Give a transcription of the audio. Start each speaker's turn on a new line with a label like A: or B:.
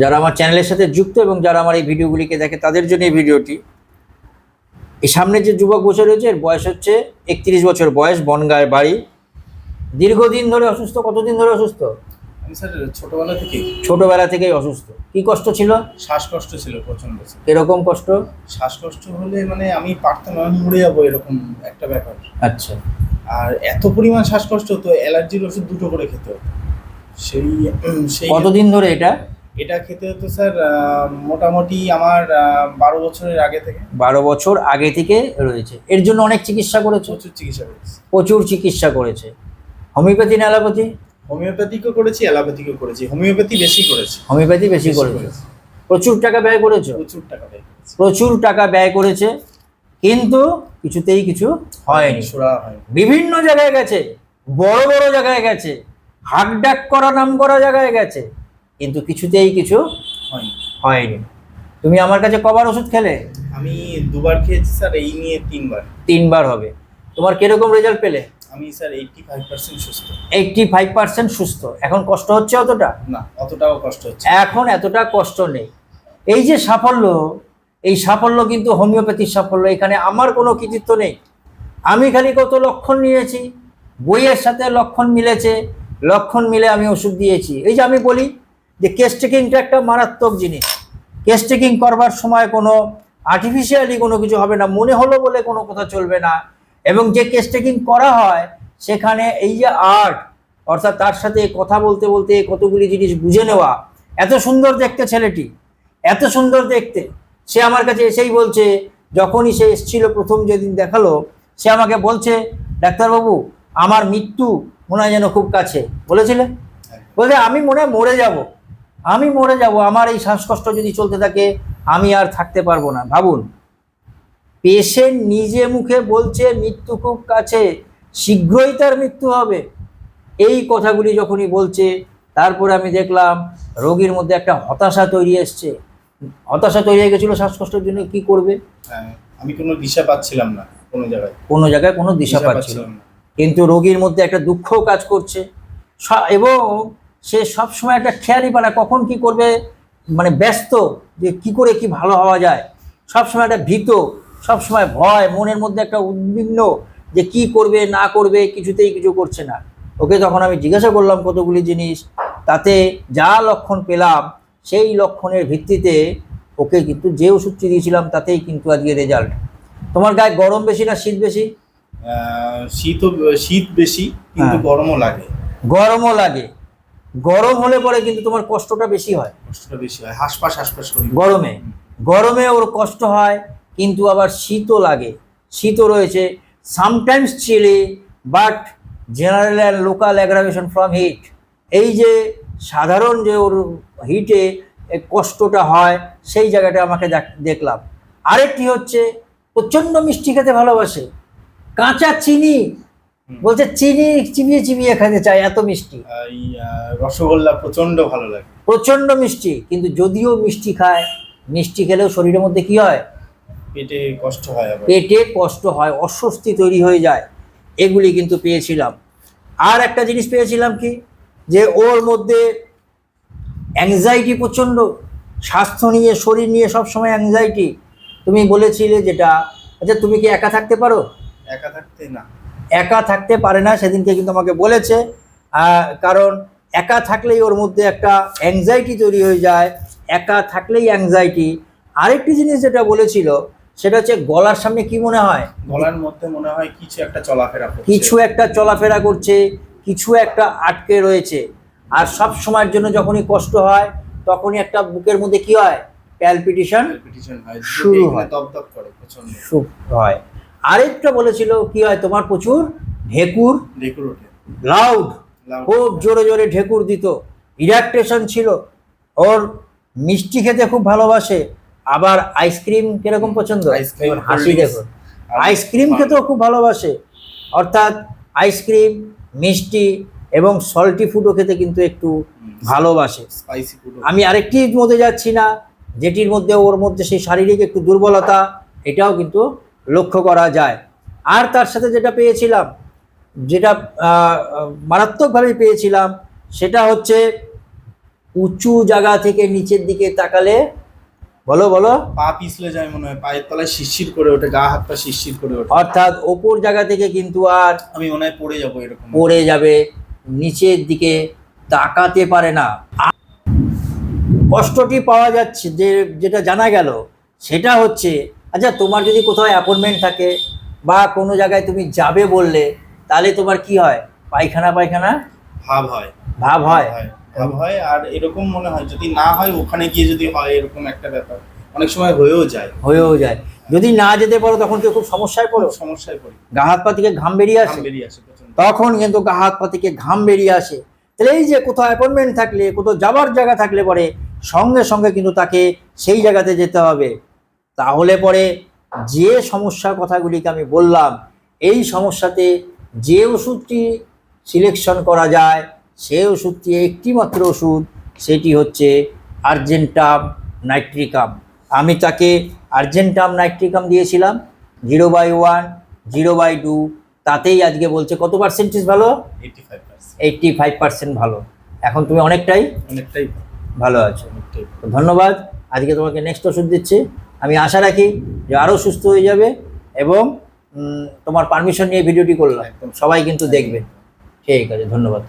A: যারা আমার চ্যানেলের সাথে যুক্ত এবং যারা আমার এই ভিডিওগুলিকে দেখে তাদের জন্য এই ভিডিওটি। এই সামনে যে যুবক বসে রয়েছে এর বয়স হচ্ছে একত্রিশ বছর বয়স বনগাঁয়ের বাড়ি। দীর্ঘদিন ধরে অসুস্থ কতদিন ধরে অসুস্থ?
B: স্যার ছোটবেলা থেকে
A: ছোটবেলা থেকেই অসুস্থ। কি কষ্ট ছিল?
B: শ্বাসকষ্ট ছিল প্রচণ্ড
A: এরকম কষ্ট?
B: শ্বাসকষ্ট হলে মানে আমি পারতাম আমি মরে যাব এরকম একটা ব্যাপার।
A: আচ্ছা।
B: আর এত পরিমাণ শ্বাসকষ্ট তো অ্যালার্জির ওষুধ দুটো করে খেতে হতো। সেই সেই
A: কতদিন ধরে এটা?
B: এটা খেতে হতো স্যার মোটামুটি আমার বারো বছরের আগে থেকে।
A: বারো বছর আগে থেকে রয়েছে। এর জন্য অনেক চিকিৎসা করেছে?
B: প্রচুর চিকিৎসা করেছি।
A: প্রচুর চিকিৎসা করেছে। হোমিওপ্যাথি না অ্যালোপ্যাথি?
B: হোমিওপ্যাথিকও করেছি অ্যালোপ্যাথিকও করেছি। হোমিওপ্যাথি বেশি করেছি।
A: হোমিওপ্যাথি বেশি করেছে। প্রচুর টাকা ব্যয় করেছে?
B: প্রচুর টাকা ব্যয় করেছি।
A: প্রচুর টাকা ব্যয় করেছে কিন্তু কিছুতেই কিছু হয়নি।
B: সুরা হয়
A: বিভিন্ন জায়গায় গেছে বড় বড় জায়গায় গেছে হাক ডাক করা নাম করা জায়গায় গেছে। কিন্তু কিছুতেই কিছু
B: হয়নি।
A: হয়নি। তুমি আমার কাছে কবার ওষুধ খেলে?
B: আমি দুবার খেয়েছি স্যার এই নিয়ে তিনবার।
A: তিনবার হবে। তোমার কীরকম রেজাল্ট পেলে?
B: আমি স্যার এইটটি ফাইভ পার্সেন্ট সুস্থ।
A: এইটটি ফাইভ পার্সেন্ট সুস্থ। এখন কষ্ট হচ্ছে অতটা?
B: না অতটাও কষ্ট হচ্ছে।
A: এখন এতটা কষ্ট নেই। এই যে সাফল্য এই সাফল্য কিন্তু হোমিওপ্যাথির সাফল্য। এখানে আমার কোনো কৃতিত্ব নেই। আমি খালি কত লক্ষণ নিয়েছি বইয়ের সাথে লক্ষণ মিলেছে লক্ষণ মিলে আমি ওষুধ দিয়েছি। এই যে আমি বলি যে কেস টেকিংটা একটা মারাত্মক জিনিস। কেস টেকিং করবার সময় কোনো আর্টিফিশিয়ালি কোনো কিছু হবে না, মনে হলো বলে কোনো কথা চলবে না। এবং যে কেস টেকিং করা হয়, সেখানে এই যে আর্ট অর্থাৎ তার সাথে কথা বলতে বলতে কতগুলি জিনিস বুঝে নেওয়া, এত সুন্দর দেখতে ছেলেটি, এত সুন্দর দেখতে। সে আমার কাছে এসেই বলছে, যখনই সে এসেছিল প্রথম যেদিন দেখাল, সে আমাকে বলছে, ডাক্তারবাবু, আমার মৃত্যু মনে হয় যেন খুব কাছে। বলেছিলে? বলছে, আমি মনে হয় মরে যাব। আমি মরে যাব আমার এই শ্বাসকষ্ট যদি চলতে থাকে আমি আর থাকতে পারব না। ভাবুন পেশেন্ট নিজে মুখে বলছে মৃত্যু খুব কাছে শীঘ্রই তার মৃত্যু হবে। এই কথাগুলি যখনই বলছে তারপরে আমি দেখলাম রোগীর মধ্যে একটা হতাশা তৈরি এসছে। হতাশা তৈরি হয়ে গেছিল শ্বাসকষ্টের জন্য কি করবে?
B: হ্যাঁ, আমি কোনো দিশা পাচ্ছিলাম না কোনো জায়গায়।
A: কোনো জায়গায় কোনো দিশা পাচ্ছিলাম না। কিন্তু রোগীর মধ্যে একটা দুঃখ কাজ করছে। এবং সে সবসময় একটা খেয়ালি পানা কখন কি করবে মানে ব্যস্ত যে কি করে কি ভালো হওয়া যায়। সবসময় একটা ভীত সবসময় ভয় মনের মধ্যে একটা উদ্বিগ্ন যে কি করবে না করবে কিছুতেই কিছু করছে না। ওকে তখন আমি জিজ্ঞাসা করলাম কতগুলি জিনিস তাতে যা লক্ষণ পেলাম সেই লক্ষণের ভিত্তিতে ওকে কিন্তু যে ওষুধটি দিয়েছিলাম তাতেই কিন্তু আজকে রেজাল্ট তোমার গায়ে গরম বেশি না শীত বেশি?
B: শীতও শীত বেশি কিন্তু
A: হ্যাঁ।
B: গরমও লাগে।
A: গরমও লাগে। গরম হলে পরে কিন্তু তোমার কষ্টটা বেশি হয়।
B: কষ্টটা বেশি হয়। হাসপাস হাসপাস করি।
A: গরমে। গরমে ওর কষ্ট হয় কিন্তু আবার শীতও লাগে। শীতও রয়েছে। Sometimes chilly but general and local aggravation from heat এই যে সাধারণ যে ওর হিটে কষ্টটা হয় সেই জায়গাটা আমাকে দেখ- দেখলাম। আরেকটি হচ্ছে প্রচণ্ড মিষ্টি খেতে ভালোবাসে। কাঁচা চিনি বলছে চিনি চিবিয়ে চিবিয়ে খেতে চায় এত মিষ্টি।
B: রসগোল্লা প্রচণ্ড ভালো লাগে।
A: প্রচণ্ড মিষ্টি কিন্তু যদিও মিষ্টি খায় মিষ্টি খেলেও শরীরের মধ্যে কি হয়?
B: পেটে কষ্ট হয়
A: পেটে কষ্ট হয় অস্বস্তি তৈরি হয়ে যায়। এগুলি কিন্তু পেয়েছিলাম। আর একটা জিনিস পেয়েছিলাম কি? যে ওর মধ্যে অ্যাংজাইটি প্রচণ্ড। স্বাস্থ্য নিয়ে শরীর নিয়ে সব সময় অ্যাংজাইটি তুমি বলেছিলে যেটা আচ্ছা তুমি কি একা থাকতে পারো?
B: একা থাকতে না।
A: একা থাকতে পারে না সেদিনকে কিন্তু আমাকে বলেছে। কারণ একা থাকলেই ওর মধ্যে একটা অ্যাংজাইটি তৈরি হয়ে যায় একা থাকলেই অ্যাংজাইটি আরেকটি জিনিস যেটা বলেছিল সেটা হচ্ছে গলার সামনে কি মনে হয়?
B: গলার মধ্যে মনে হয় কিছু একটা চলাফেরা
A: কিছু একটা চলাফেরা করছে কিছু একটা আটকে রয়েছে। আর সব সময়ের জন্য যখনই কষ্ট হয় তখনই একটা বুকের মধ্যে কি হয়? প্যালপিটেশন
B: হয়।
A: শুরু হয়।
B: দপদপ করে
A: প্রচণ্ড হয়। আরেকটা বলেছিল কি হয় তোমার প্রচুর? ঢেকুর।
B: ওঠে।
A: লাউড। খুব জোরে জোরে ঢেকুর দিত। ইরাকটেশন ছিল। ওর মিষ্টি খেতে খুব ভালোবাসে। আবার আইসক্রিম কীরকম পছন্দ?
B: আইসক্রিম,
A: হাসি দেখো। আইসক্রিম খেতেও খুব ভালোবাসে। অর্থাৎ আইসক্রিম মিষ্টি এবং সল্টি ফুডও খেতে কিন্তু একটু ভালোবাসে। আমি আরেকটির মধ্যে যাচ্ছি না। যেটির মধ্যে ওর মধ্যে সেই শারীরিক একটু দুর্বলতা এটাও কিন্তু লক্ষ্য করা যায়। আর তার সাথে যেটা পেয়েছিলাম যেটা মারাত্মকভাবে পেয়েছিলাম সেটা হচ্ছে উঁচু জায়গা থেকে নিচের দিকে তাকালে বলো বলো।
B: পা পিছলে যায় মনে হয় পায়ের তলায় শিরশির করে ওঠে গা হাত পা শিরশির করে ওঠে।
A: অর্থাৎ ওপর জায়গা থেকে কিন্তু আর
B: আমি মনে হয় পড়ে যাব এরকম।
A: পড়ে যাবে নিচের দিকে তাকাতে পারে না। কষ্টটি পাওয়া যাচ্ছে যে যেটা জানা গেল সেটা হচ্ছে আচ্ছা তোমার যদি কোথাও অ্যাপয়েন্টমেন্ট থাকে বা কোনো জায়গায় তুমি যাবে বললে তাহলে তোমার কি হয়? পায়খানা পায়খানা?
B: ভাব হয়।
A: ভাব হয়?
B: ভাব হয় আর এরকম মনে হয় যদি না হয় ওখানে গিয়ে যদি হয় এরকম একটা ব্যাপার। অনেক সময় হয়েও যায়।
A: হয়েও যায়। যদি না যেতে পারো তখন কেউ খুব সমস্যায় পড়ো?
B: সমস্যায় পড়ি।
A: গা হাত পা থেকে ঘাম বেরিয়ে আসে?
B: বেরিয়ে আসে
A: তখন কিন্তু গা হাত পা থেকে ঘাম বেরিয়ে আসে। তাহলে এই যে কোথাও অ্যাপয়েন্টমেন্ট থাকলে কোথাও যাবার জায়গা থাকলে পরে সঙ্গে সঙ্গে কিন্তু তাকে সেই জায়গাতে যেতে হবে। তাহলে পরে যে সমস্যার কথাগুলিকে আমি বললাম এই সমস্যাতে যে ওষুধটি সিলেকশন করা যায় সেই ওষুধটি একটিমাত্র ওষুধ সেটি হচ্ছে আর্জেন্টাম নাইট্রিকাম আমি তাকে আর্জেন্টাম নাইট্রিকাম দিয়েছিলাম zero by one zero by two তাতেই আজকে বলছে কত পার্সেন্টেজ ভালো?
B: Eighty five
A: eighty five percent ভালো। এখন তুমি অনেকটাই
B: অনেকটাই
A: ভালো। আছো। ধন্যবাদ। আজকে তোমাকে নেক্সট ওষুধ দিচ্ছি। আমি আশা রাখি যে আরও সুস্থ হয়ে যাবে এবং তোমার পারমিশন নিয়ে ভিডিওটি করলাম।
B: একদম।
A: সবাই কিন্তু দেখবে। ঠিক আছে ধন্যবাদ।